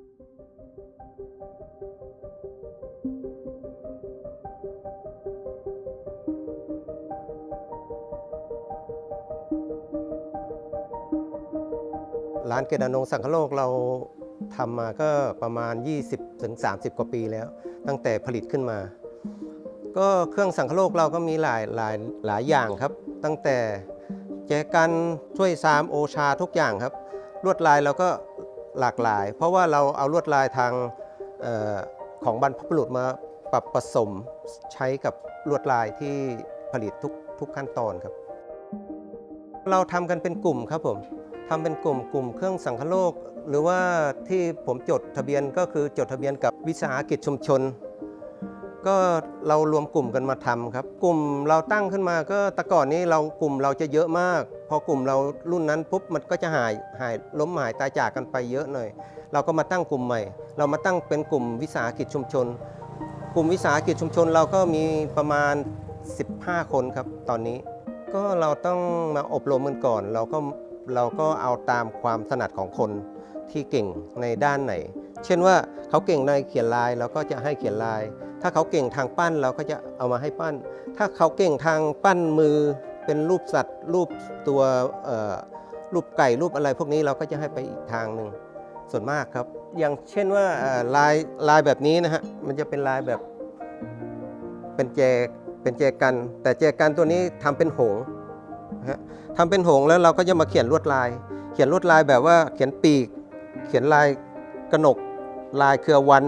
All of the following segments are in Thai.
ร้านเกดานงสังคโลกเราทำมาก็ประมาณ 20-30 กว่าปีแล้ว ตั้งแต่ผลิตขึ้นมา ก็เครื่องสังคโลกเราก็มีหลายหลายหลายอย่างครับ ตั้งแต่แจกันช่วยซามโอชาทุกอย่างครับ ลวดลายเราก็ หลากหลาย เพราะว่าเราเอาลวดลายทางออของบรรพบุรุษมาปรับผสมใช้กับลวดลายที่ผลิตทุกทุกขั้นตอนครับ เราทำกันเป็นกลุ่มครับผมทำเป็นกลุ่มกลุ่มเครื่องสังคโลก หรือว่าที่ผมจดทะเบียนก็คือจดทะเบียนกับวิสาหกิจชุมชน ก็เรารวมกลุ่มกันมาทำครับ กลุ่มเราตั้งขึ้นมาก็แต่ก่อนนี้เรากลุ่มเราจะเยอะมาก พอกลุ่มเรารุ่นนั้นปุ๊บมันก็จะหายหายล้มหายตายจากกันไปเยอะหน่อยเราก็มาตั้งกลุ่มใหม่ เรามาตั้งเป็นกลุ่มวิสาหกิจชุมชน กลุ่มวิสาหกิจชุมชนเราก็มีประมาณ 15 คนครับตอนนี้ ก็เราต้องมาอบรมกันก่อน เราก็เราก็เอาตามความถนัดของคนที่เก่งในด้านไหน เช่นว่าเขาเก่งในเขียนลายเราก็จะให้เขียนลาย ถ้าเขาเก่งทางปั้นเราก็จะเอามาให้ปั้น ถ้าเขาเก่งทางปั้นมือ เป็นรูปสัตว์ รูปตัวรูปไก่รูปอะไรพวกนี้เราก็จะให้ไปอีกทางหนึ่งส่วนมากครับ อย่างเช่นว่าลายลายแบบนี้นะฮะมันจะเป็นลายแบบเป็นแจเป็นแจกัน แต่แจกันตัวนี้ทำเป็นหงนะฮะทำเป็นหงแล้วเราก็จะมาเขียนลวดลาย เขียนลวดลายแบบว่าเขียนปีก เขียนลายกระหนกลายเครือวัน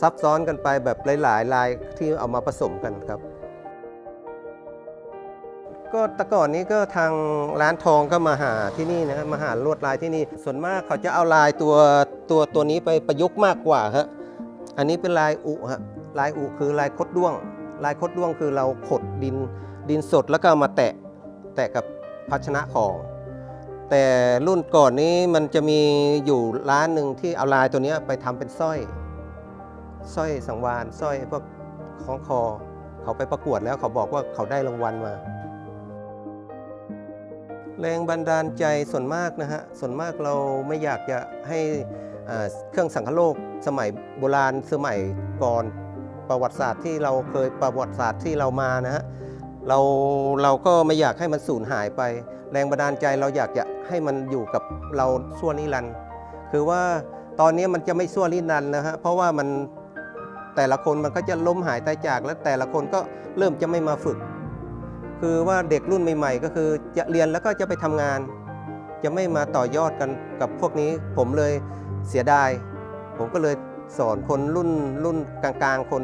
ซับซ้อนกันไปแบบหลาย ๆ ลายที่เอามาผสมกันครับ ก็แต่ก่อนนี้ก็ทางร้านทองก็มาหาที่นี่นะมาหาลวดลายที่นี่ ส่วนมากเขาจะเอาลายตัวตัวตัวนี้ไปประยุกต์มากกว่าฮะอันนี้เป็นลายอุฮะลายอุคือลายคดด้วง ลายคดด้วงคือเราขดดินดินสดแล้วก็มาแตะแตะกับภาชนะของ แต่รุ่นก่อนนี้มันจะมีอยู่ร้านหนึ่งที่เอาลายตัวนี้ไปทำเป็นสร้อยสร้อยสังวานสร้อยพวกคล้องคอ เขาไปประกวดแล้วเขาบอกว่าเขาได้รางวัลมา แรงบันดาลใจส่วนมากนะฮะส่วนมากเราไม่อยากจะให้เครื่องสังคโลกสมัยโบราณสมัยก่อนประวัติศาสตร์ที่เราเคยประวัติศาสตร์ที่เรามานะฮะเราเราก็ไม่อยากให้มันสูญหายไป แรงบันดาลใจเราอยากจะให้มันอยู่กับเราชั่วนิรันด์คือว่าตอนนี้มันจะไม่ชั่วนิรันดร์นะฮะเพราะว่ามันแต่ละคนมันก็จะล้มหายตายจากแล้วแต่ละคนก็เริ่มจะไม่มาฝึก คือว่าเด็กรุ่นใหม่ ๆ ก็คือจะเรียนแล้วก็จะไปทำงาน จะไม่มาต่อยอดกันกับพวกนี้ ผมเลยเสียดาย ผมก็เลยสอนคนรุ่นรุ่นกลางๆคน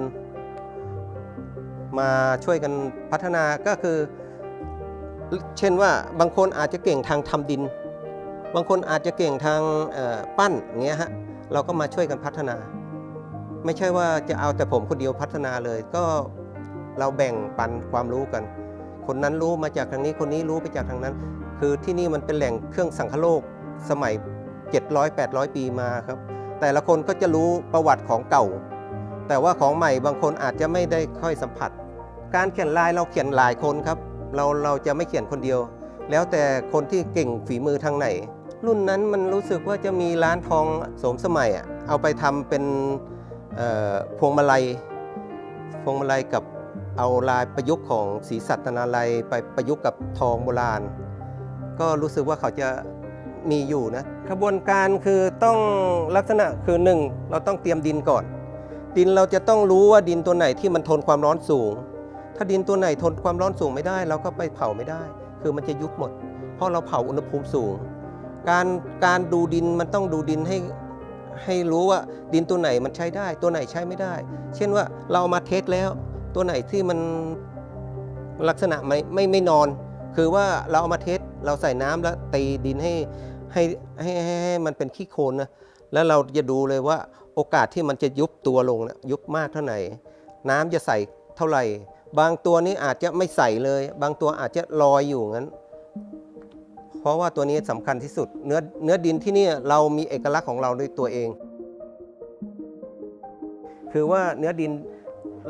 มาช่วยกันพัฒนาก็คือ เช่นว่าบางคนอาจจะเก่งทางทำดิน บางคนอาจจะเก่งทางปั้นอย่างเงี้ยฮะเราก็มาช่วยกันพัฒนา ไม่ใช่ว่าจะเอาแต่ผมคนเดียวพัฒนาเลย ก็เราแบ่งปันความรู้กัน คนนั้นรู้มาจากทางนี้คนนี้รู้ไปจากทางนั้น คือที่นี่มันเป็นแหล่งเครื่องสังคโลกสมัย 700-800 ปีมาครับ แต่ละคนก็จะรู้ประวัติของเก่า แต่ว่าของใหม่บางคนอาจจะไม่ได้ค่อยสัมผัส การเขียนลายเราเขียนหลายคนครับ เราเราจะไม่เขียนคนเดียว แล้วแต่คนที่เก่งฝีมือทางไหน รุ่นนั้นมันรู้สึกว่าจะมีร้านทองสมสมัยอะเอาไปทำเป็นพวงมาลัยพวงมาลัยกับ เอาลายประยุกต์ของศรีสัตนาลัยไปประยุกต์กับทองโบราณ ก็รู้สึกว่าเขาจะมีอยู่นะขบวนการคือต้องลักษณะคือหนึ่งเราต้องเตรียมดินก่อน ดินเราจะต้องรู้ว่าดินตัวไหนที่มันทนความร้อนสูง ถ้าดินตัวไหนทนความร้อนสูงไม่ได้ เราก็ไปเผาไม่ได้ คือมันจะยุบหมด เพราะเราเผาอุณหภูมิสูง การการดูดินมันต้องดูดินให้ให้รู้ว่าดินตัวไหนมันใช้ได้ ตัวไหนใช้ไม่ได้ เช่นว่าเราเอามาเทสแล้ว ตัวไหนที่มันลักษณะไม่ไม่ไม่นอน คือว่าเราเอามาเทสเราใส่น้ำแล้วตีดินให้ให้ให้ให้ให้มันเป็นขี้โคลนนะแล้วเราจะดูเลยว่าโอกาสที่มันจะยุบตัวลงนะยุบมากเท่าไหร่น้ำจะใส่เท่าไหร่ บางตัวนี้อาจจะไม่ใส่เลย บางตัวอาจจะลอยอยู่งั้น เพราะว่าตัวนี้สำคัญที่สุด เนื้อเนื้อดินที่นี่เรามีเอกลักษณ์ของเราด้วยตัวเอง คือว่าเนื้อดิน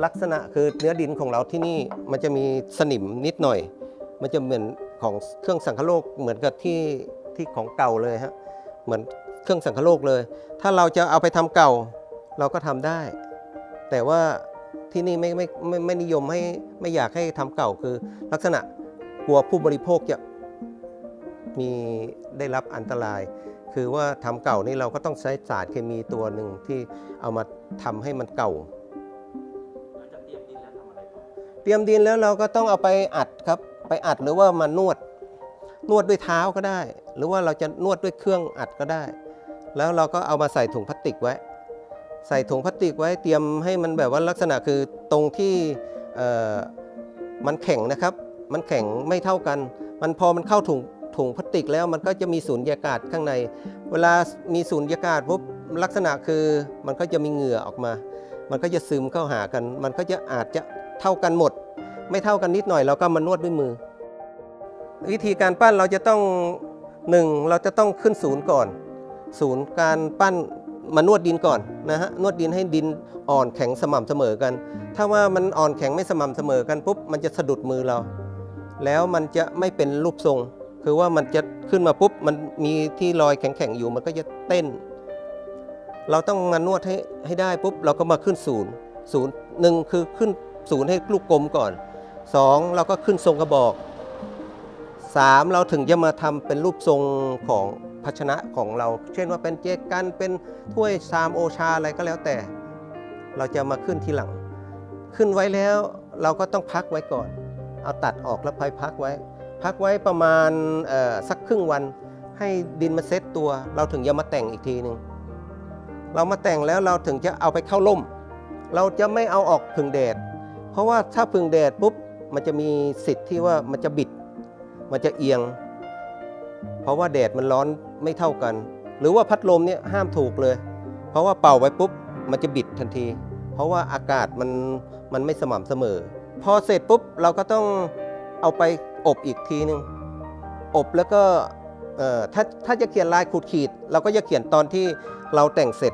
ลักษณะคือเนื้อดินของเราที่นี่มันจะมีสนิมนิดหน่อย มันจะเหมือนของเครื่องสังคโลกเหมือนกับที่ที่ของเก่าเลยฮะเหมือนเครื่องสังคโลกเลย ถ้าเราจะเอาไปทำเก่าเราก็ทำได้ แต่ว่าที่นี่ไม่ไม่ไม่ไม่นิยมให้ไม่อยากให้ทำเก่าคือลักษณะกลัวผู้บริโภคจะมีได้รับอันตราย คือว่าทำเก่านี่เราก็ต้องใช้สารเคมีตัวหนึ่งที่เอามาทำให้มันเก่า เตรียมดินแล้วเราก็ต้องเอาไปอัดครับ ไปอัดหรือว่ามานวด นวดด้วยเท้าก็ได้ หรือว่าเราจะนวดด้วยเครื่องอัดก็ได้ แล้วเราก็เอามาใส่ถุงพลาสติกไว้ ใส่ถุงพลาสติกไว้เตรียมให้มันแบบว่าลักษณะคือตรงที่มันแข็งนะครับ มันแข็งไม่เท่ากัน มันพอมันเข้าถุงถุงพลาสติกแล้วมันก็จะมีสูญญากาศข้างใน เวลามีสูญญากาศปุ๊บลักษณะคือมันก็จะมีเหงื่อออกมา มันก็จะซึมเข้าหากัน มันก็จะอาจจะ เท่ากันหมด ไม่เท่ากันนิดหน่อยเราก็มานวดด้วยมือ วิธีการปั้นเราจะต้องหนึ่งเราจะต้องขึ้นศูนย์ก่อน ศูนย์การปั้นมานวดดินก่อนนะฮะนวดดินให้ดินอ่อนแข็งสม่ำเสมอกัน ถ้าว่ามันอ่อนแข็งไม่สม่ำเสมอกันปุ๊บมันจะสะดุดมือเรา แล้วมันจะไม่เป็นรูปทรง คือว่ามันจะขึ้นมาปุ๊บมันมีที่รอยแข็งๆอยู่มันก็จะเต้น เราต้องมานวดให้ให้ได้ปุ๊บเราก็มาขึ้นศูนย์ศูนย์หนึ่งคือขึ้น ศูนย์ให้ลูกกลมก่อนสองเราก็ขึ้นทรงกระบอกสามเราถึงจะมาทำเป็นรูปทรงของภาชนะของเรา เช่นว่าเป็นเจกันเป็นถ้วยชามโอชาอะไรก็แล้วแต่ เราจะมาขึ้นทีหลัง ขึ้นไว้แล้วเราก็ต้องพักไว้ก่อน เอาตัดออกแล้วไปพักไว้ พักไว้ประมาณสักครึ่งวัน ให้ดินมาเซตตัว เราถึงจะมาแต่งอีกทีหนึ่งเรามาแต่งแล้วเราถึงจะเอาไปเข้าร่ม เราจะไม่เอาออกพึ่งแดด เพราะว่าถ้าพึ่งแดดปุ๊บมันจะมีสิทธิ์ที่ว่ามันจะบิด มันจะเอียง เพราะว่าแดดมันร้อนไม่เท่ากัน หรือว่าพัดลมเนี่ยห้ามถูกเลย เพราะว่าเป่าไว้ปุ๊บมันจะบิดทันที เพราะว่าอากาศมันมันไม่สม่ำเสมอ พอเสร็จปุ๊บเราก็ต้องเอาไปอบอีกทีหนึ่งอบแล้วก็เอ่อถ้าถ้าจะเขียนลายขูดขีด เราก็จะเขียนตอนที่เราแต่งเสร็จ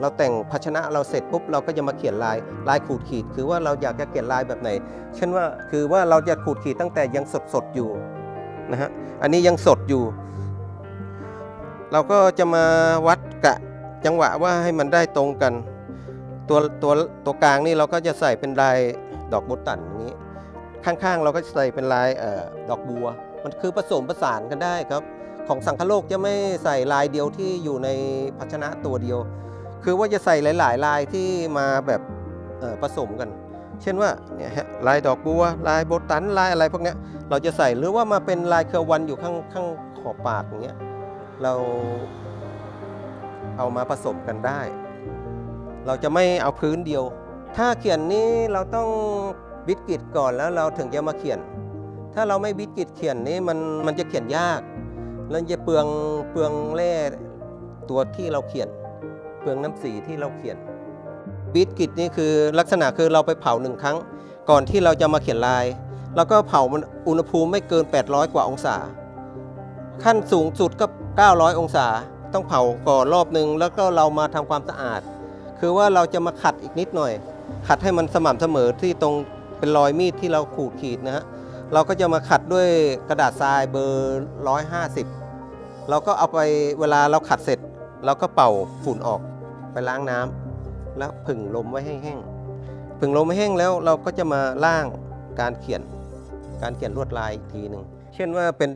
เราแต่งภาชนะเราเสร็จปุ๊บเราก็จะมาเขียนลายลายขูดขีด คือว่าเราอยากจะเขียนลายแบบไหน เช่นว่าคือว่าเราจะขูดขีดตั้งแต่ยังสดสดอยู่นะฮะอันนี้ยังสดอยู่ เราก็จะมาวัดกะจังหวะว่าให้มันได้ตรงกัน ตัวตัวตัวกลางนี่เราก็จะใส่เป็นลายดอกโบตันอย่างนี้ ข้างๆ เราก็ใส่เป็นลายออดอกบัว มันคือผสมผสานกันได้ครับ ของสังคโลกจะไม่ใส่ลายเดียวที่อยู่ในภาชนะตัวเดียว คือว่าจะใส่หลาย ๆ ลายที่มาแบบผสมกัน เช่นว่าเนี่ยฮะลายดอกบัวลายโบตันลายอะไรพวกนี้เราจะใส่หรือว่ามาเป็นลายเครือวันอยู่ข้างข้างขอบปากอย่างเงี้ยเราเอามาผสมกันได้ เราจะไม่เอาพื้นเดียว ถ้าเขียนนี้เราต้องบิดกิดก่อนแล้วเราถึงจะมาเขียน ถ้าเราไม่บิดกิดเขียนนี้มันมันจะเขียนยากแล้วจะเปลืองเปลืองแร่ตัวที่เราเขียน เปลืองน้ำสีที่เราเขียนบิดกิดนี่คือลักษณะคือเราไปเผาหนึ่งครั้ง ก่อนที่เราจะมาเขียนลาย แล้วก็เผามันอุณหภูมิไม่เกิน 800 กว่าองศา ขั้นสูงสุดก็ 900 องศา ต้องเผาก่อนรอบหนึ่งแล้วก็เรามาทำความสะอาด คือว่าเราจะมาขัดอีกนิดหน่อย ขัดให้มันสม่ำเสมอที่ตรงเป็นรอยมีดที่เราขูดขีดนะฮะเราก็จะมาขัดด้วยกระดาษทรายเบอร์ 150 เราก็เอาไปเวลาเราขัดเสร็จ เราก็เป่าฝุ่นออกไปล้างน้ำแล้วผึ่งลมไว้ให้แห้งผึ่งลมให้แห้งแล้วเราก็จะมาล่างการเขียน การเขียนลวดลายอีกทีหนึ่งเช่นว่าเป็น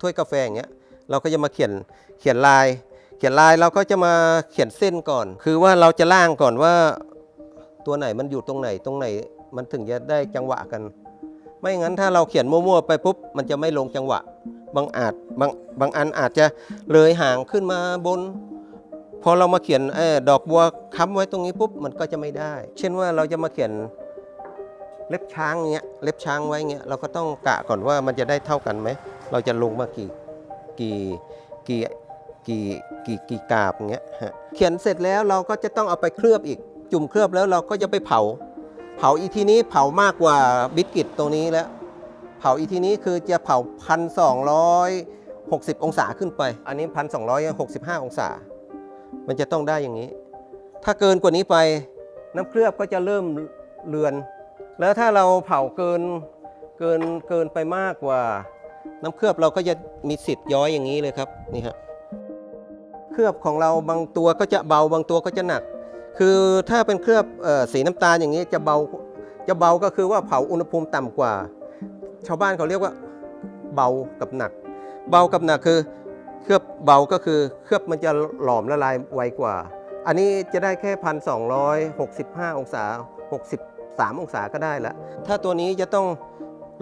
ถ้วยกาแฟอย่างเงี้ยเราก็จะมาเขียนเขียนลาย เขียนลายเราก็จะมาเขียนเส้นก่อน คือว่าเราจะล่างก่อนว่าตัวไหนมันอยู่ตรงไหนตรงไหนมันถึงจะได้จังหวะกัน ไม่งั้นถ้าเราเขียนมั่วๆไปปุ๊บมันจะไม่ลงจังหวะ บางอาจบางบางอันอาจจะเลยห่างขึ้นมาบน พอเรามาเขียนออดอกบัวค้ำไว้ตรงนี้ปุ๊บมันก็จะไม่ได้ เช่นว่าเราจะมาเขียนเล็บช้างเงี้ยเล็บช้างไว้เงี้ยเราก็ต้องกะก่อนว่ามันจะได้เท่ากันไหม เราจะลงมากี่กี่กี่กี่กี่กี่กาบเงี้ยฮะเขียนเสร็จแล้วเราก็จะต้องเอาไปเคลือบอีก จุ่มเคลือบแล้วเราก็จะไปเผา เผาอีทีนี้เผามากกว่าบิสกิตตรงนี้แล้ว เผาอีทีนี้คือจะเผาพันสองร้อยหกสิบองศาขึ้นไป อันนี้พันสองร้อยหกสิบห้าองศา มันจะต้องได้อย่างนี้ ถ้าเกินกว่านี้ไปน้ำเคลือบก็จะเริ่มเลือน แล้วถ้าเราเผาเกินเกินเกินไปมากกว่า น้ำเคลือบเราก็จะมีสิทธิ์ย้อยอย่างนี้เลยครับนี่ฮะเคลือบของเราบางตัวก็จะเบาบางตัวก็จะหนัก คือถ้าเป็นเคลือบเอ่อสีน้ำตาลอย่างนี้จะเบาจะเบาก็คือว่าเผาอุณหภูมิต่ำกว่า ชาวบ้านเขาเรียกว่าเบากับหนัก เบากับหนักคือ เคลือบเบาก็คือเคลือบมันจะหลอมละลายไวกว่า อันนี้จะได้แค่พันสององศา63องศาก็ได้ละถ้าตัวนี้จะต้อง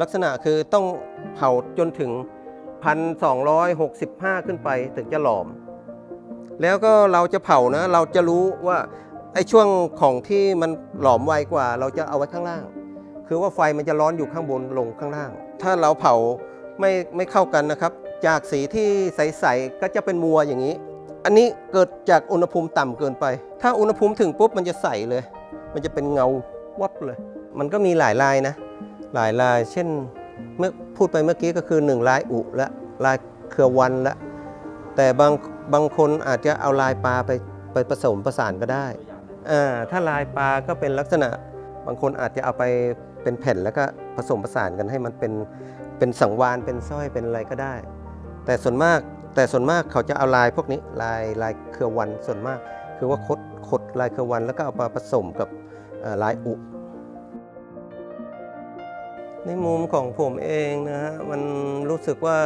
ลักษณะคือต้องเผาจนถึง1,265ขึ้นไปถึงจะหลอม แล้วก็เราจะเผานะ เราจะรู้ว่าไอ้ช่วงของที่มันหลอมไวกว่า เราจะเอาไว้ข้างล่าง คือว่าไฟมันจะร้อนอยู่ข้างบนลงข้างล่าง ถ้าเราเผาไม่ไม่เข้ากันนะครับ จากสีที่ใสๆก็จะเป็นมัวอย่างนี้ อันนี้เกิดจากอุณหภูมิต่ำเกินไป ถ้าอุณหภูมิถึงปุ๊บมันจะใสเลย มันจะเป็นเงาวับเลย มันก็มีหลายลายนะ หลายลาย เช่นเมื่อพูดไปเมื่อกี้ก็คือหนึ่งลายอุและลายเครือวันละ แต่บางบางคนอาจจะเอาลายปลาไปไปผสมประสานก็ได้อ่างนะอ่าถ้าลายปลาก็เป็นลักษณะ บางคนอาจจะเอาไปเป็นแผ่นแล้วก็ผสมผสานกันให้มันเป็นเป็นสังวานเป็นสร้อยเป็นอะไรก็ได้ แต่ส่วนมากแต่ส่วนมากเขาจะเอาลายพวกนี้ลายลายเครือวันส่วนมาก คือว่าคดคดลายเครือวันแล้วก็เอามาผสมกับลายอุ ในมุมของผมเองนะฮะมันรู้สึกว่า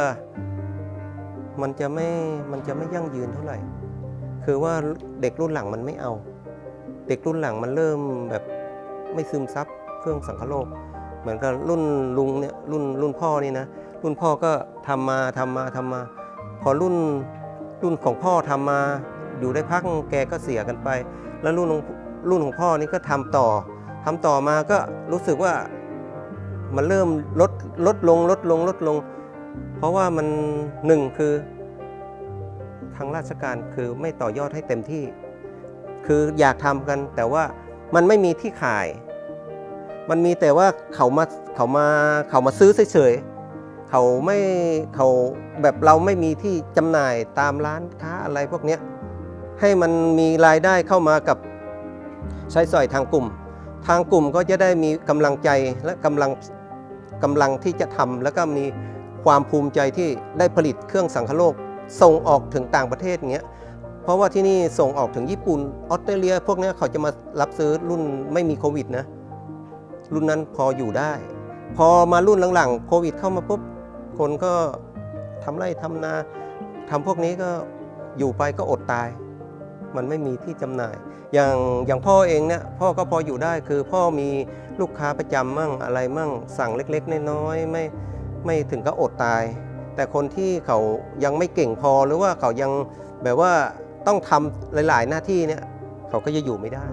มันจะไม่มันจะไม่ยั่งยืนเท่าไหร่ คือว่าเด็กรุ่นหลังมันไม่เอา เด็กรุ่นหลังมันเริ่มแบบไม่ซึมซับเครื่องสังคโลก เหมือนกับรุ่นลุงเนี่ยรุ่นรุ่นพ่อนี่นะ รุ่นพ่อก็ทำมาทำมาทำมา พอรุ่นรุ่นของพ่อทำมาอยู่ได้พักแกก็เสียกันไป แล้วรุ่นของรุ่นของพ่อนี่ก็ทำต่อทำต่อมาก็รู้สึกว่ามันเริ่มลดลดลงลดลงลดลง เพราะว่ามันหนึ่งคือทางราชการคือไม่ต่อยอดให้เต็มที่ คืออยากทำกันแต่ว่ามันไม่มีที่ขาย มันมีแต่ว่าเขามาเขามาเขามาซื้อเฉยๆ เขาไม่เขาแบบเราไม่มีที่จำหน่ายตามร้านค้าอะไรพวกเนี้ยให้มันมีรายได้เข้ามากับใช้สอยทางกลุ่ม ทางกลุ่มก็จะได้มีกำลังใจและกำลังกำลังที่จะทำแล้วก็มีความภูมิใจที่ได้ผลิตเครื่องสังคโลกส่งออกถึงต่างประเทศเงี้ยเพราะว่าที่นี่ส่งออกถึงญี่ปุ่นออสเตรเลีย พวกนี้เขาจะมารับซื้อรุ่นไม่มีโควิดนะรุ่นนั้นพออยู่ได้ พอมารุ่นหลังๆโควิดเข้ามาปุ๊บ คนก็ทำไร่ทำนาทำพวกนี้ก็อยู่ไปก็อดตาย มันไม่มีที่จำหน่าย อย่างอย่างพ่อเองเนี่ยพ่อก็พออยู่ได้คือพ่อมีลูกค้าประจำมั่งอะไรมั่ง สั่งเล็กๆน้อยๆไม่ไม่ถึงก็อดตาย แต่คนที่เขายังไม่เก่งพอหรือว่าเขายังแบบว่าต้องทำหลาย ๆ หน้าที่เนี่ยเขาก็จะอยู่ไม่ได้